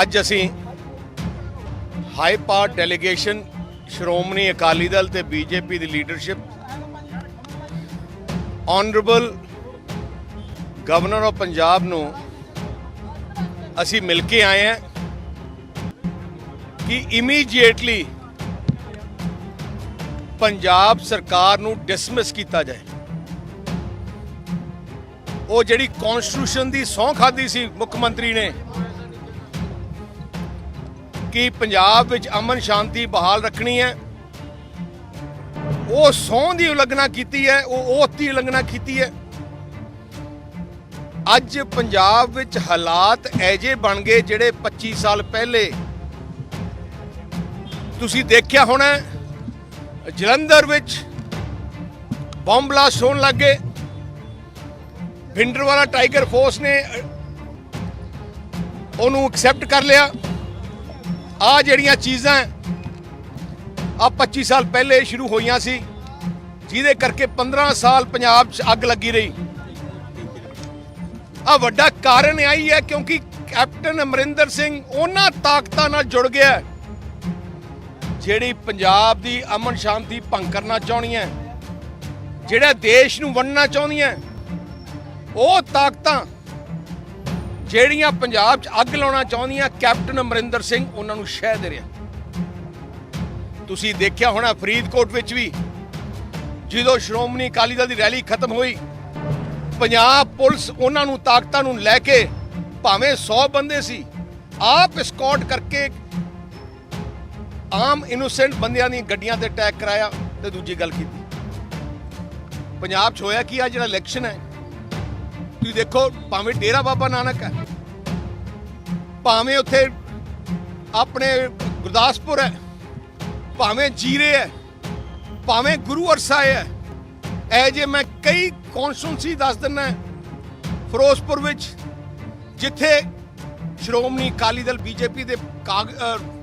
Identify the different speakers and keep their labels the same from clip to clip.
Speaker 1: ਅੱਜ ਅਸੀਂ high power delegation Shiromani Akali Dal ਤੇ BJP the leadership honourable governor of Punjab ਨੂੰ ਅਸੀਂ ਮਿਲ ਕੇ ਆਏ ਹਾਂ ਕਿ ਇਮੀਡੀਏਟਲੀ ਪੰਜਾਬ ਸਰਕਾਰ ਨੂੰ ਡਿਸਮਿਸ ਕੀਤਾ ਜਾਏ। ਉਹ ਜਿਹੜੀ ਕਨਸਟੀਟਿਊਸ਼ਨ ਦੀ ਸਹੁੰ ਖਾਦੀ ਸੀ ਮੁੱਖ ਮੰਤਰੀ ਨੇ ਕਿ ਪੰਜਾਬ ਵਿੱਚ ਅਮਨ ਸ਼ਾਂਤੀ ਬਹਾਲ ਰੱਖਣੀ ਹੈ। ਉਹ ਸਹੁੰ ਦੀ ਉਲੰਘਣਾ ਕੀਤੀ ਹੈ, ਉਹ ਓਥ ਦੀ ਉਲੰਘਣਾ ਕੀਤੀ ਹੈ। ਅੱਜ ਪੰਜਾਬ ਵਿੱਚ ਹਾਲਾਤ ਐਜੇ ਬਣ ਗਏ ਜਿਹੜੇ 25 ਸਾਲ ਪਹਿਲੇ ਤੁਸੀਂ ਦੇਖਿਆ ਹੋਣਾ ਜਲੰਧਰ ਵਿੱਚ ਬੰਬ ਬਲਾਸਟ ਹੋਣ ਲੱਗੇ ਭਿੰਡਰਵਾਲਾ ਟਾਈਗਰ ਫੋਰਸ ਨੇ ਉਹਨੂੰ ਐਕਸੈਪਟ ਕਰ ਲਿਆ। ਆ ਜਿਹੜੀਆਂ ਚੀਜ਼ਾਂ ਆ 25 ਸਾਲ ਪਹਿਲੇ ਸ਼ੁਰੂ ਹੋਈਆਂ ਸੀ, ਜਿਹਦੇ ਕਰਕੇ 15 ਸਾਲ ਪੰਜਾਬ 'ਚ ਅੱਗ ਲੱਗੀ ਰਹੀ। ਆ ਵੱਡਾ ਕਾਰਨ ਆਈ ਹੈ ਕਿਉਂਕਿ ਕੈਪਟਨ ਅਮਰਿੰਦਰ ਸਿੰਘ ਉਹਨਾਂ ਤਾਕਤਾਂ ਨਾਲ ਜੁੜ ਗਿਆ ਜਿਹੜੀ ਪੰਜਾਬ ਦੀ ਅਮਨ ਸ਼ਾਂਤੀ ਭੰਗ ਕਰਨਾ ਚਾਹੁੰਦੀ ਹੈ, ਜਿਹੜਾ ਦੇਸ਼ ਨੂੰ ਵੰਡਣਾ ਚਾਹੁੰਦੀਆਂ ਉਹ ਤਾਕਤਾਂ ਜਿਹੜੀਆਂ ਪੰਜਾਬ 'ਚ ਅੱਗ ਲਾਉਣਾ ਚਾਹੁੰਦੀਆਂ ਕੈਪਟਨ ਅਮਰਿੰਦਰ ਸਿੰਘ, ਉਹਨਾਂ ਨੂੰ ਸ਼ਹਿ ਦੇ ਰਿਹਾ। ਤੁਸੀਂ ਦੇਖਿਆ ਹੋਣਾ ਫਰੀਦਕੋਟ ਵਿੱਚ ਵੀ, ਜਦੋਂ ਸ਼੍ਰੋਮਣੀ ਅਕਾਲੀ ਦਲ ਦੀ ਰੈਲੀ ਖਤਮ ਹੋਈ, ਪੰਜਾਬ ਪੁਲਿਸ ਉਹਨਾਂ ਨੂੰ ਤਾਕਤਾਂ ਨੂੰ ਲੈ ਕੇ ਭਾਵੇਂ 100 ਬੰਦੇ ਸੀ, ਆਪ ਸਕਾਟ ਕਰਕੇ ਆਮ ਇਨੋਸੈਂਟ ਬੰਦਿਆਂ ਦੀਆਂ ਗੱਡੀਆਂ ਤੇ ਅਟੈਕ ਕਰਾਇਆ ਤੇ ਦੂਜੀ ਗੱਲ ਕੀਤੀ। ਪੰਜਾਬ 'ਚ ਹੋਇਆ ਕੀ ਆ? ਜਿਹੜਾ ਇਲੈਕਸ਼ਨ ਹੈ ਤੁਸੀਂ ਦੇਖੋ, ਭਾਵੇਂ ਡੇਰਾ ਬਾਬਾ ਨਾਨਕ ਹੈ, ਭਾਵੇਂ ਉੱਥੇ ਆਪਣੇ ਗੁਰਦਾਸਪੁਰ ਹੈ, ਭਾਵੇਂ ਜੀਰੇ ਹੈ, ਭਾਵੇਂ ਗੁਰੂ ਅਰਸਾ ਹੈ, ਇਹ ਜੇ ਮੈਂ ਕਈ ਕੌਨਸਟੀਟਿਊਂਸੀ ਦੱਸ ਦਿੰਨਾ ਫਿਰੋਜ਼ਪੁਰ ਵਿੱਚ, ਜਿੱਥੇ ਸ਼੍ਰੋਮਣੀ ਅਕਾਲੀ ਦਲ ਬੀਜੇਪੀ ਦੇ ਕਾਗ-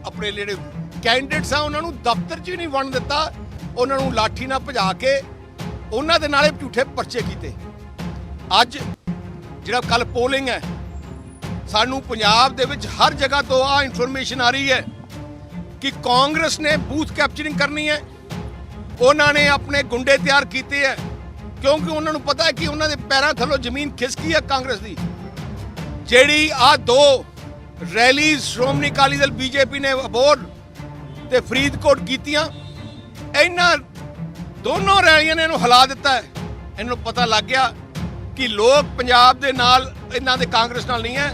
Speaker 1: ਆਪਣੇ ਜਿਹੜੇ ਕੈਂਡੀਡੇਟਸ ਆ, ਉਹਨਾਂ ਨੂੰ ਦਫ਼ਤਰ 'ਚ ਹੀ ਨਹੀਂ ਵੰਡ ਦਿੱਤਾ, ਉਹਨਾਂ ਨੂੰ ਲਾਠੀ ਨਾਲ ਭਜਾ ਕੇ, ਉਹਨਾਂ ਦੇ ਨਾਲੇ ਝੂਠੇ ਪਰਚੇ ਕੀਤੇ। ਅੱਜ ਜਿਹੜਾ ਕੱਲ ਪੋਲਿੰਗ ਹੈ, ਸਾਨੂੰ ਪੰਜਾਬ ਦੇ ਵਿੱਚ ਹਰ ਜਗ੍ਹਾ ਤੋਂ ਆ ਇਨਫੋਰਮੇਸ਼ਨ ਆ ਰਹੀ ਹੈ ਕਿ ਕਾਂਗਰਸ ਨੇ ਬੂਥ ਕੈਪਚਰਿੰਗ ਕਰਨੀ ਹੈ। ਉਹਨਾਂ ਨੇ ਆਪਣੇ ਗੁੰਡੇ ਤਿਆਰ ਕੀਤੇ ਹੈ, ਕਿਉਂਕਿ ਉਹਨਾਂ ਨੂੰ ਪਤਾ ਹੈ ਕਿ ਉਹਨਾਂ ਦੇ ਪੈਰਾਂ ਥੱਲੋਂ ਜ਼ਮੀਨ ਖਿਸਕੀ ਹੈ ਕਾਂਗਰਸ ਦੀ। ਜਿਹੜੀ ਆ ਦੋ ਰੈਲੀਜ਼ ਸ਼੍ਰੋਮਣੀ ਅਕਾਲੀ ਦਲ ਬੀਜੇਪੀ ਨੇ ਅਬੋਰ ਤੇ ਫਰੀਦਕੋਟ ਕੀਤੀਆਂ, ਇਹਨਾਂ ਦੋਨੋਂ ਰੈਲੀਆਂ ਨੇ ਇਹਨੂੰ ਹਿਲਾ ਦਿੱਤਾ ਹੈ। ਇਹਨੂੰ ਪਤਾ ਲੱਗ ਗਿਆ ਕਿ ਲੋਕ ਪੰਜਾਬ ਦੇ ਨਾਲ ਇਹਨਾਂ ਦੇ ਕਾਂਗਰਸ ਨਾਲ ਨਹੀਂ ਹੈ।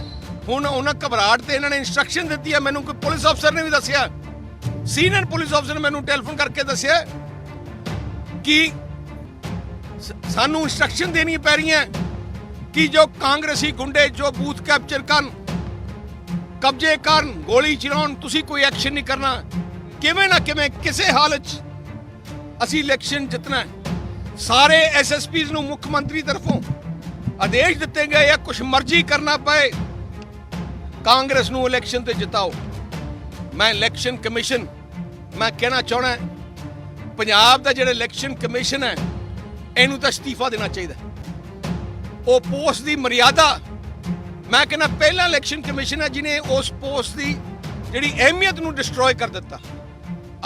Speaker 1: ਹੁਣ ਉਹਨਾਂ ਘਬਰਾਹਟ ਤੇ ਇਹਨਾਂ ਨੇ ਇਨਸਟਰਕਸ਼ਨ ਦਿੱਤੀ ਹੈ। ਮੈਨੂੰ ਕੋਈ ਪੁਲਿਸ ਅਫਸਰ ਨੇ ਵੀ ਦੱਸਿਆ। ਸੀਨੀਅਰ ਪੁਲਿਸ ਅਫਸਰ ਨੇ ਮੈਨੂੰ ਟੈਲੀਫੋਨ ਕਰਕੇ ਦੱਸਿਆ ਕਿ ਸਾਨੂੰ ਇਨਸਟਰਕਸ਼ਨ ਦੇਣੀ ਪੈ ਰਹੀਆਂ ਕਿ ਜੋ ਕਾਂਗਰਸੀ ਗੁੰਡੇ, ਜੋ ਬੂਥ ਕੈਪਚਰ ਕਰਨ, ਕਬਜ਼ੇ ਕਰਨ, ਗੋਲੀ ਚਲਾਉਣ, ਤੁਸੀਂ ਕੋਈ ਐਕਸ਼ਨ ਨਹੀਂ ਕਰਨਾ। ਕਿਵੇਂ ਨਾ ਕਿਵੇਂ ਕਿਸੇ ਹਾਲਤ 'ਚ ਅਸੀਂ ਇਲੈਕਸ਼ਨ ਜਿੱਤਣਾ ਹੈ। ਸਾਰੇ ਐਸਐਸਪੀਜ਼ ਨੂੰ ਮੁੱਖ ਮੰਤਰੀ ਤਰਫੋਂ ਆਦੇਸ਼ ਦਿੱਤੇ ਗਏ ਜਾਂ ਕੁਝ ਮਰਜ਼ੀ ਕਰਨਾ ਪਏ, ਕਾਂਗਰਸ ਨੂੰ ਇਲੈਕਸ਼ਨ ਤੇ ਜਿਤਾਓ। ਮੈਂ ਇਲੈਕਸ਼ਨ ਕਮਿਸ਼ਨ ਮੈਂ ਕਹਿਣਾ ਚਾਹਣਾ ਪੰਜਾਬ ਦਾ ਜਿਹੜਾ ਇਲੈਕਸ਼ਨ ਕਮਿਸ਼ਨ ਹੈ, ਇਹਨੂੰ ਤਾਂ ਅਸਤੀਫਾ ਦੇਣਾ ਚਾਹੀਦਾ ਉਹ ਪੋਸਟ ਦੀ ਮਰਿਆਦਾ, ਮੈਂ ਕਹਿੰਦਾ ਪਹਿਲਾ ਇਲੈਕਸ਼ਨ ਕਮਿਸ਼ਨ ਹੈ ਜਿਨੇ ਉਸ ਪੋਸਟ ਦੀ ਜਿਹੜੀ ਅਹਿਮੀਅਤ ਨੂੰ ਡਿਸਟਰੋਏ ਕਰ ਦਿੱਤਾ।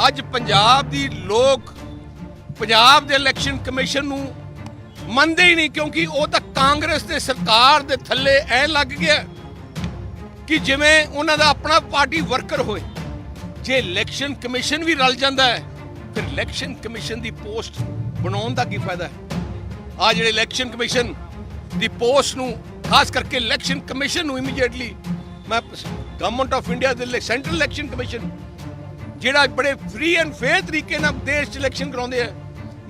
Speaker 1: ਅੱਜ ਪੰਜਾਬ ਦੀ ਲੋਕ, ਪੰਜਾਬ ਦੇ ਇਲੈਕਸ਼ਨ ਕਮਿਸ਼ਨ ਨੂੰ ਮੰਨਦੇ ਹੀ ਨਹੀਂ ਕਿਉਂਕਿ ਉਹ ਤਾਂ ਕਾਂਗਰਸ ਦੇ ਸਰਕਾਰ ਦੇ ਥੱਲੇ ਐ ਲੱਗ ਗਿਆ ਕਿ ਜਿਵੇਂ ਉਹਨਾਂ ਦਾ ਆਪਣਾ ਪਾਰਟੀ ਵਰਕਰ ਹੋਏ। ਜੇ ਇਲੈਕਸ਼ਨ ਕਮਿਸ਼ਨ ਵੀ ਰਲ ਜਾਂਦਾ ਹੈ, ਫਿਰ ਇਲੈਕਸ਼ਨ ਕਮਿਸ਼ਨ ਦੀ ਪੋਸਟ ਬਣਾਉਣ ਦਾ ਕੀ ਫਾਇਦਾ ਹੈ? ਆ ਜਿਹੜੇ ਇਲੈਕਸ਼ਨ ਕਮਿਸ਼ਨ ਦੀ ਪੋਸਟ ਨੂੰ, ਖਾਸ ਕਰਕੇ ਇਲੈਕਸ਼ਨ ਕਮਿਸ਼ਨ ਨੂੰ ਇਮੀਡੀਏਟਲੀ ਮੈਂ ਗਵਰਨਮੈਂਟ ਆਫ ਇੰਡੀਆ ਦੇ ਸੈਂਟਰਲ ਇਲੈਕਸ਼ਨ ਕਮਿਸ਼ਨ ਜਿਹੜਾ ਬੜੇ ਫ੍ਰੀ ਐਂਡ ਫੇਅਰ ਤਰੀਕੇ ਨਾਲ ਦੇਸ਼ 'ਚ ਇਲੈਕਸ਼ਨ ਕਰਾਉਂਦੇ ਆ।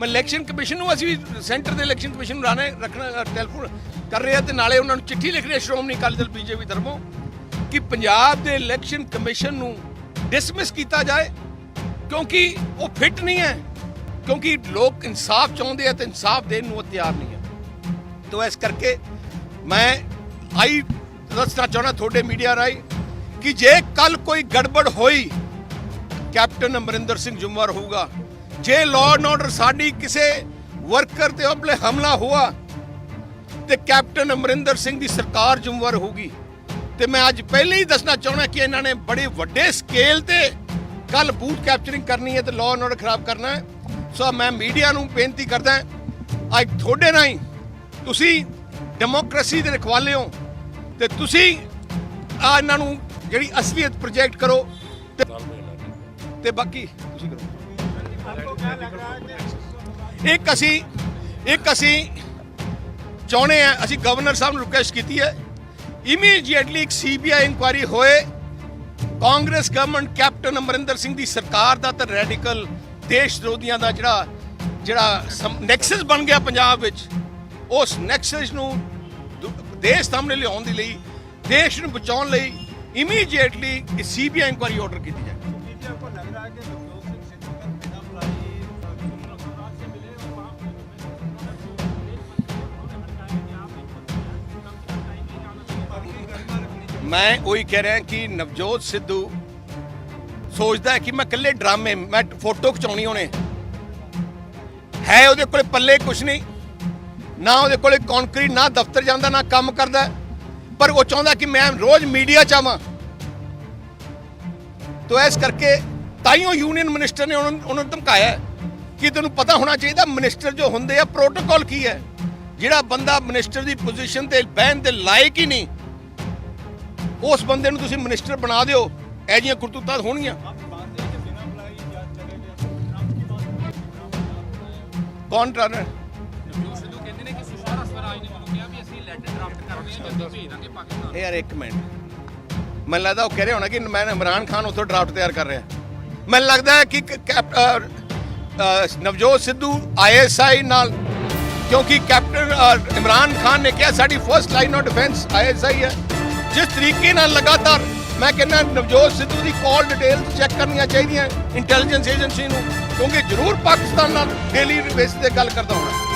Speaker 1: ਮੈਂ ਇਲੈਕਸ਼ਨ ਕਮਿਸ਼ਨ ਨੂੰ ਅਸੀਂ ਵੀ ਸੈਂਟਰ ਦੇ ਇਲੈਕਸ਼ਨ ਕਮਿਸ਼ਨ ਨੂੰ ਰਾਣੇ ਰੱਖਣਾ ਟੈਲੀਫੋਨ ਕਰ ਰਹੇ ਆ ਤੇ ਨਾਲੇ ਉਹਨਾਂ ਨੂੰ ਚਿੱਠੀ ਲਿਖ ਰਹੇ ਸ਼੍ਰੋਮਣੀ ਅਕਾਲੀ ਦਲ ਬੀਜੇਪੀ ਤਰਫੋਂ ਕਿ ਪੰਜਾਬ ਦੇ ਇਲੈਕਸ਼ਨ ਕਮਿਸ਼ਨ ਨੂੰ ਡਿਸਮਿਸ ਕੀਤਾ ਜਾਏ, ਕਿਉਂਕਿ ਉਹ ਫਿੱਟ ਨਹੀਂ ਹੈ, ਕਿਉਂਕਿ ਲੋਕ ਇਨਸਾਫ ਚਾਹੁੰਦੇ ਆ ਤੇ ਇਨਸਾਫ ਦੇਣ ਨੂੰ ਉਹ ਤਿਆਰ ਨਹੀਂ ਹੈ। ਤੋ ਇਸ ਕਰਕੇ ਮੈਂ ਆਈ ਦੱਸਣਾ ਚਾਹੁੰਦਾ ਤੁਹਾਡੇ ਮੀਡੀਆ ਰਾਹੀਂ ਕਿ ਜੇ ਕੱਲ ਕੋਈ ਗੜਬੜ ਹੋਈ, ਕੈਪਟਨ ਅਮਰਿੰਦਰ ਸਿੰਘ ਜੁਮਰ ਹੋਊਗਾ ਜੇ ਲਾਅ ਐਂਡ ਆਰਡਰ ਸਾਡੀ ਕਿਸੇ ਵਰਕਰ ਤੇ ਉੱਪਰ ਹਮਲਾ ਹੁਆ ਤੇ ਕੈਪਟਨ ਅਮਰਿੰਦਰ ਸਿੰਘ ਦੀ ਸਰਕਾਰ ਜ਼ਿੰਮੇਵਾਰ ਹੋਊਗੀ, ਤੇ ਮੈਂ ਅੱਜ ਪਹਿਲੇ ਹੀ ਦੱਸਣਾ ਚਾਹੁੰਦਾ ਕਿ ਇਹਨਾਂ ਨੇ ਬੜੇ ਵੱਡੇ ਸਕੇਲ ਤੇ ਕੱਲ ਬੂਥ ਕੈਪਚਰਿੰਗ ਕਰਨੀ ਹੈ ਤੇ ਲਾਅ ਐਂਡ ਆਰਡਰ ਖਰਾਬ ਕਰਨਾ ਹੈ। ਸੋ ਮੈਂ ਮੀਡੀਆ ਨੂੰ ਬੇਨਤੀ ਕਰਦਾ ਅੱਜ ਤੁਹਾਡੇ ਨਾਲ ਹੀ ਤੁਸੀਂ ਡੈਮੋਕ੍ਰੇਸੀ ਦੇ ਰਖਵਾਲੇ ਹੋ ਤੇ ਤੁਸੀਂ ਆ ਇਹਨਾਂ ਨੂੰ ਜਿਹੜੀ ਅਸਲੀਅਤ ਪ੍ਰੋਜੈਕਟ ਕਰੋ ਤੇ ਤੇ ਬਾਕੀ ਤੁਸੀਂ ਕਰੋ। ਇੱਕ ਅਸੀਂ ਇੱਕ ਅਸੀਂ ਚਾਹੁੰਦੇ ਆ ਅਸੀਂ ਗਵਰਨਰ ਸਾਹਿਬ ਨੂੰ ਰਿਕੁਐਸਟ ਕੀਤੀ ਹੈ ਇਮੀਡੀਏਟਲੀ ਇੱਕ ਸੀਬੀਆਈ ਇਨਕੁਆਇਰੀ ਹੋਏ, Congress government captain Amarinder Singh ਦੀ ਸਰਕਾਰ ਦਾ ਤਾਂ ਰੈਡੀਕਲ ਦੇਸ਼ ਵਿਰੋਧੀਆਂ ਦਾ ਜਿਹੜਾ ਜਿਹੜਾ ਨੈਕਸਸ ਬਣ ਗਿਆ ਪੰਜਾਬ ਵਿੱਚ। ਉਸ ਨੈਕਸਸ ਨੂੰ ਦੁ- ਦੇਸ਼ ਸਾਹਮਣੇ ਲਿਆਉਣ ਦੇ ਲਈ, ਦੇਸ਼ ਨੂੰ ਬਚਾਉਣ ਲਈ ਇਮੀਡੀਏਟਲੀ ਸੀਬੀਆਈ ਇਨਕੁਆਇਰੀ ਆਰਡਰ ਕੀਤੀ ਜਾਏ। ਮੈਂ ਉਹੀ ਕਹਿ ਰਿਹਾ ਕਿ ਨਵਜੋਤ ਸਿੱਧੂ ਸੋਚਦਾ ਹੈ ਕਿ ਮੈਂ ਇਕੱਲੇ ਡਰਾਮੇ, ਮੈਂ ਫੋਟੋ ਖਿਚਾਉਣੀ ਉਹਨੇ। ਹੈ ਉਹਦੇ ਕੋਲੇ ਪੱਲੇ ਕੁਛ ਨਹੀਂ। ਨਾ ਉਹਦੇ ਕੋਲੇ ਕੰਕਰੀਟ ਨਾ ਦਫ਼ਤਰ ਜਾਂਦਾ, ਨਾ ਕੰਮ ਕਰਦਾ। ਪਰ ਉਹ ਚਾਹੁੰਦਾ ਕਿ ਮੈਂ ਰੋਜ਼ ਮੀਡੀਆ ਚ ਆਵਾਂ। ਤੋ ਇਸ ਕਰਕੇ ਤਾਈਓ ਯੂਨੀਅਨ ਮਿਨਿਸਟਰ ਨੇ ਉਹਨਾਂ ਨੂੰ ਉਹਨਾਂ ਨੂੰ ਧਮਕਾਇਆ ਕਿ ਤੈਨੂੰ ਪਤਾ ਹੋਣਾ ਚਾਹੀਦਾ ਮਿਨਿਸਟਰ ਜੋ ਹੁੰਦੇ ਆ ਪ੍ਰੋਟੋਕਾਲ ਕੀ ਹੈ? ਜਿਹੜਾ ਬੰਦਾ ਮਿਨਿਸਟਰ ਦੀ ਪੋਜੀਸ਼ਨ ਤੇ ਬਹਿਣ ਦੇ ਲਾਇਕ ਹੀ ਨਹੀਂ ਉਸ ਬੰਦੇ ਨੂੰ ਤੁਸੀਂ ਮਿਨਿਸਟਰ ਬਣਾ ਦਿਓ, ਇਹ ਜੀਆਂ ਕਰਤੂਤਾਂ ਹੋਣਗੀਆਂ। ਕੌਣ
Speaker 2: ਟਰਨ ਮੈਨੂੰ
Speaker 1: ਲੱਗਦਾ ਉਹ ਕਹਿ ਰਿਹਾ ਹੋਣਾ ਕਿ ਮੈਂ ਇਮਰਾਨ ਖਾਨ ਉਥੋਂ ਡਰਾਫਟ ਤਿਆਰ ਕਰ ਰਿਹਾ। ਮੈਨੂੰ ਲੱਗਦਾ ਹੈ ਕਿ ਨਵਜੋਤ ਸਿੱਧੂ ਆਈਐਸਆਈ ਨਾਲ, ਕਿਉਂਕਿ ਕੈਪਟਨ ਇਮਰਾਨ ਖਾਨ ਨੇ ਕਿਹਾ ਸਾਡੀ first line of defence ISI ਹੈ। ਜਿਸ ਤਰੀਕੇ ਨਾਲ ਲਗਾਤਾਰ ਮੈਂ ਕਹਿੰਦਾ ਨਵਜੋਤ ਸਿੱਧੂ ਦੀ ਕਾਲ ਡਿਟੇਲ ਚੈੱਕ ਕਰਨੀਆਂ ਚਾਹੀਦੀਆਂ ਇੰਟੈਲੀਜੈਂਸ ਏਜੰਸੀ ਨੂੰ, ਕਿਉਂਕਿ ਜ਼ਰੂਰ ਪਾਕਿਸਤਾਨ ਨਾਲ ਡੇਲੀ ਬੇਸ ਤੇ ਗੱਲ ਕਰਦਾ ਹੋਣਾ।